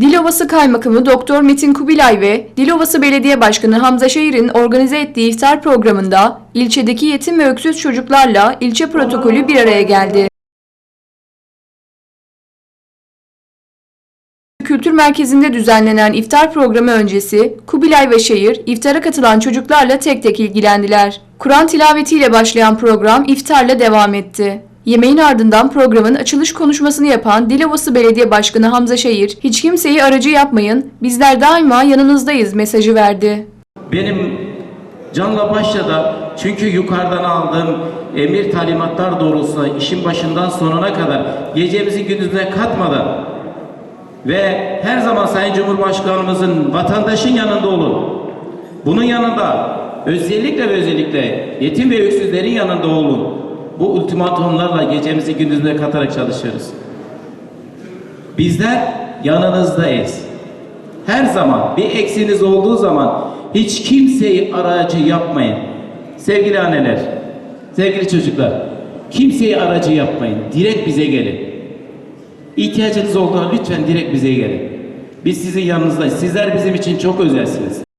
Dilovası Kaymakamı Doktor Metin Kubilay ve Dilovası Belediye Başkanı Hamza Şehir'in organize ettiği iftar programında ilçedeki yetim ve öksüz çocuklarla ilçe protokolü bir araya geldi. Kültür Merkezi'nde düzenlenen iftar programı öncesi Kubilay ve Şehir iftara katılan çocuklarla tek tek ilgilendiler. Kur'an tilavetiyle başlayan program iftarla devam etti. Yemeğin ardından programın açılış konuşmasını yapan Dilovası Belediye Başkanı Hamza Şehir, hiç kimseyi aracı yapmayın, bizler daima yanınızdayız mesajı verdi. Benim canla başla da çünkü yukarıdan aldığım emir talimatlar doğrultusunda işin başından sonuna kadar gecemizi gündüzüne katmadan ve her zaman Sayın Cumhurbaşkanımızın vatandaşın yanında olun. Bunun yanında özellikle ve özellikle yetim ve öksüzlerin yanında olun. Bu ultimatomlarla gecemizi gündüzüne katarak çalışıyoruz. Bizler yanınızdayız. Her zaman bir eksiğiniz olduğu zaman hiç kimseyi aracı yapmayın. Sevgili anneler, sevgili çocuklar, kimseyi aracı yapmayın. Direkt bize gelin. İhtiyacınız olduğunda lütfen direkt bize gelin. Biz sizin yanınızdayız. Sizler bizim için çok özelsiniz.